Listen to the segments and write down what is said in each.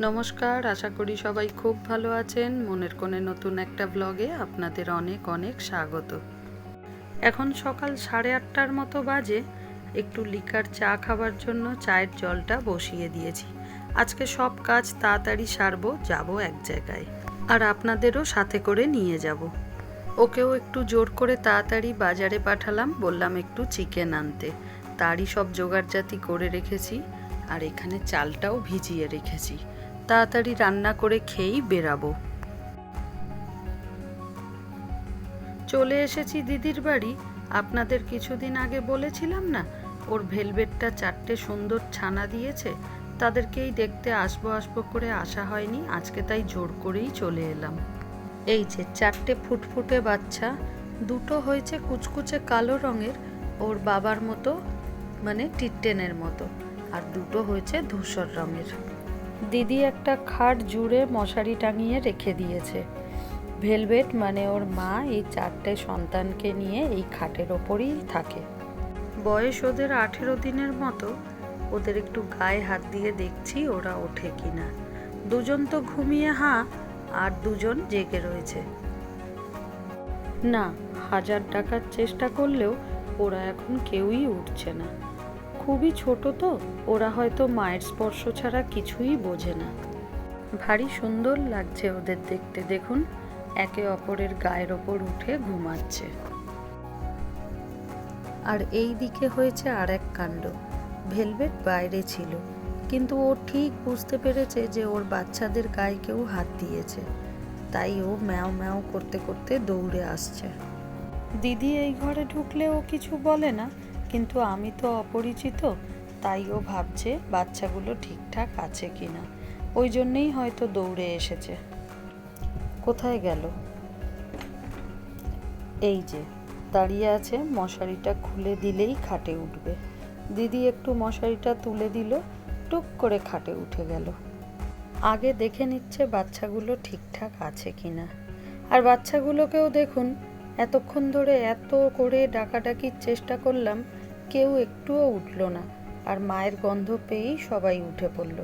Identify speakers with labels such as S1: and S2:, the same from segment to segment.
S1: নমস্কার, আশা করি সবাই খুব ভালো আছেন। মনের কোণে নতুন একটা ব্লগে আপনাদের অনেক অনেক স্বাগত। এখন সকাল সাড়ে আটটার মতো বাজে, একটু লিকার চা খাবার জন্য চায়ের জলটা বসিয়ে দিয়েছি। আজকে সব কাজ তাড়াতাড়ি সারবো, যাব এক জায়গায়। আর আপনাদেরও সাথে করে নিয়ে যাব। ওকেও একটু জোর করে তাড়াতাড়ি বাজারে পাঠালাম, বললাম একটু চিকেন আনতে। তারই সব জোগাড়জাতি করে রেখেছি, আর এখানে চালটাও ভিজিয়ে রেখেছি। তাড়াতাড়ি রান্না করে খেয়েই বেরাবো। চলে এসেছি দিদির বাড়ি। আপনাদের কিছুদিন আগে বলেছিলাম না, ওর ভেলভেটটা চারটে সুন্দর ছানা দিয়েছে, তাদেরকেই দেখতে আসব আসব করে আসা হয়নি, আজকে তাই জোর করেই চলে এলাম। এই যে চারটে ফুটফুটে বাচ্চা, দুটো হয়েছে কুচকুচে কালো রঙের, ওর বাবার মতো মানে টিটেনের মতো, আর দুটো হয়েছে ধূসর রঙের। দিদি একটা খাট জুড়ে মশারি টাঙিয়ে রেখে দিয়েছে। ভেলভেট মানে ওর মা এই চারটে সন্তানকে নিয়ে এই খাটের ওপরই থাকে। বয়স ওদের আঠেরো দিনের মতো। ওদের একটু গায়ে হাত দিয়ে দেখছি ওরা ওঠে কি না দুজন তো ঘুমিয়ে, হাঁ, আর দুজন জেগে রয়েছে। না, হাজার ডাকার চেষ্টা করলেও ওরা এখন কেউই উঠছে না। খুবই ছোট তো, ওরা হয়তো মায়ের স্পর্শ ছাড়া কিছুই বোঝে না। ভারী সুন্দর লাগছে ওদের দেখতে, দেখুন, একে অপরের গায়ের ওপর উঠে ঘুমাচ্ছে। আর এই দিকে হয়েছে আর এক কাণ্ড। ভেলভেট বাইরে ছিল, কিন্তু ও ঠিক বুঝতে পেরেছে যে ওর বাচ্চাদের গায়ে কেউ হাত দিয়েছে। তাই ও ম্যাও ম্যাও করতে করতে দৌড়ে আসছে। দিদি এই ঘরে ঢুকলে ও কিছু বলে না? কিন্তু আমি তো অপরিচিত, তাই ও ভাবছে বাচ্চাগুলো ঠিকঠাক আছে কি না ওই জন্যেই হয়তো দৌড়ে এসেছে। কোথায় গেল? এই যে, দাঁড়িয়ে আছে, মশারিটা খুলে দিলেই খাটে উঠবে। দিদি একটু মশারিটা তুলে দিল, টুক করে খাটে উঠে গেল। আগে দেখে নিচ্ছে বাচ্চাগুলো ঠিকঠাক আছে কি না আর বাচ্চাগুলোকেও দেখুন এতক্ষণ ধরে এত করে ডাকাডাকির চেষ্টা করলাম, কেউ একটুও উঠল না। আর মায়ের গন্ধ পেয়েই সবাই উঠে পড়ল।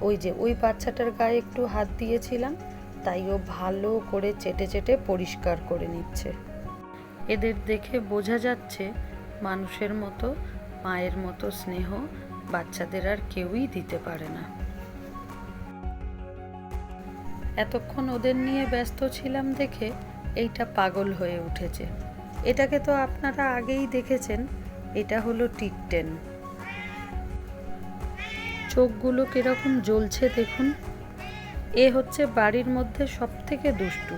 S1: ওই যে ওই বাচ্চাটার গায়ে একটু হাত দিয়েছিলাম, তাই ও ভালো করে চেটে চেটে পরিষ্কার করে নিচ্ছে। এদের দেখে বোঝা যাচ্ছে মানুষের মতো, মায়ের মতো স্নেহ বাচ্চাদের আর কেউই দিতে পারে না। এতক্ষণ ওদের নিয়ে ব্যস্ত ছিলাম দেখে এইটা পাগল হয়ে উঠেছে। এটাকে তো আপনারা আগেই দেখেছেন, এটা হলো টিকটেন চোখগুলো কীরকম জ্বলছে দেখুন। এ হচ্ছে বাড়ির মধ্যে সব থেকে দুষ্টু।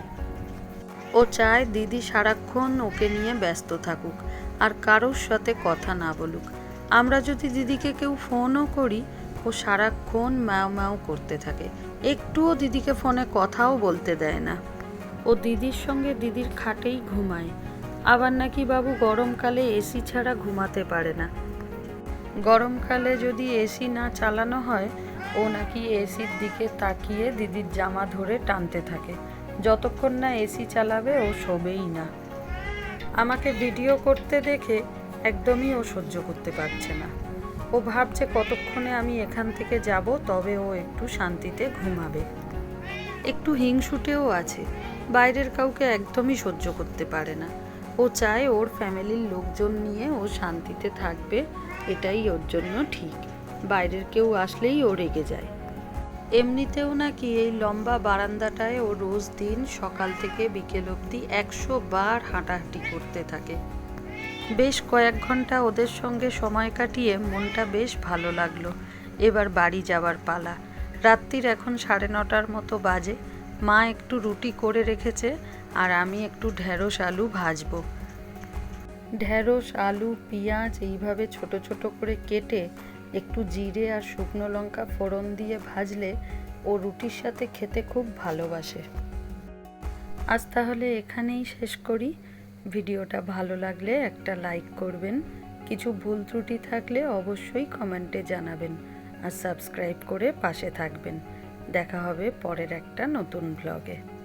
S1: ও চায় দিদি সারাক্ষণ ওকে নিয়ে ব্যস্ত থাকুক আর কারোর সাথে কথা না বলুক। আমরা যদি দিদিকে কেউ ফোনও করি, ও সারাক্ষণ ম্যাও ম্যাও করতে থাকে। একটুও দিদিকে ফোনে কথাও বলতে দেয় না। ও দিদির সঙ্গে দিদির খাটেই ঘুমায়। আবার নাকি বাবু গরমকালে এসি ছাড়া ঘুমাতে পারে না। গরমকালে যদি এসি না চালানো হয়, ও নাকি এসির দিকে তাকিয়ে দিদির জামা ধরে টানতে থাকে। যতক্ষণ না এসি চালাবে, ও শোবেই না। আমাকে ভিডিও করতে দেখে একদমই ও সহ্য করতে পারছে না। ও ভাবছে কতক্ষণে আমি এখান থেকে যাব, তবে ও একটু শান্তিতে ঘুমাবে। একটু হিংসুটেও আছে। বাইরের কাউকে একদমই সহ্য করতে পারে না। ও চায় ওর ফ্যামিলির লোকজন নিয়ে ও শান্তিতে থাকবে, এটাই ওর জন্য ঠিক। বাইরের কেউ আসলেই ও রেগে যায়। এমনিতেও নাকি এই লম্বা বারান্দাটায় ও রোজ দিন সকাল থেকে বিকেল অবধি একশো বার হাঁটাহাঁটি করতে থাকে। বেশ কয়েক ঘণ্টা ওদের সঙ্গে সময় কাটিয়ে মনটা বেশ ভালো লাগল। এবার বাড়ি যাওয়ার পালা। রাত্রির এখন সাড়ে নটার মতো বাজে। মা একটু রুটি করে রেখেছে আর আমি একটু ঢেঁড়স আলু ভাজবো। ঢেঁড়স, আলু, পেঁয়াজ এইভাবে ছোট ছোট করে কেটে একটু জিরে আর শুকনো লঙ্কা ফোড়ন দিয়ে ভাজলে ও রুটির সাথে খেতে খুব ভালোবাসে। আজ তাহলে এখানেই শেষ করি। ভিডিওটা ভালো লাগলে একটা লাইক করবেন। কিছু ভুল ত্রুটি থাকলে অবশ্যই কমেন্টে জানাবেন। আর সাবস্ক্রাইব করে পাশে থাকবেন। দেখা হবে পরের একটা নতুন ব্লগে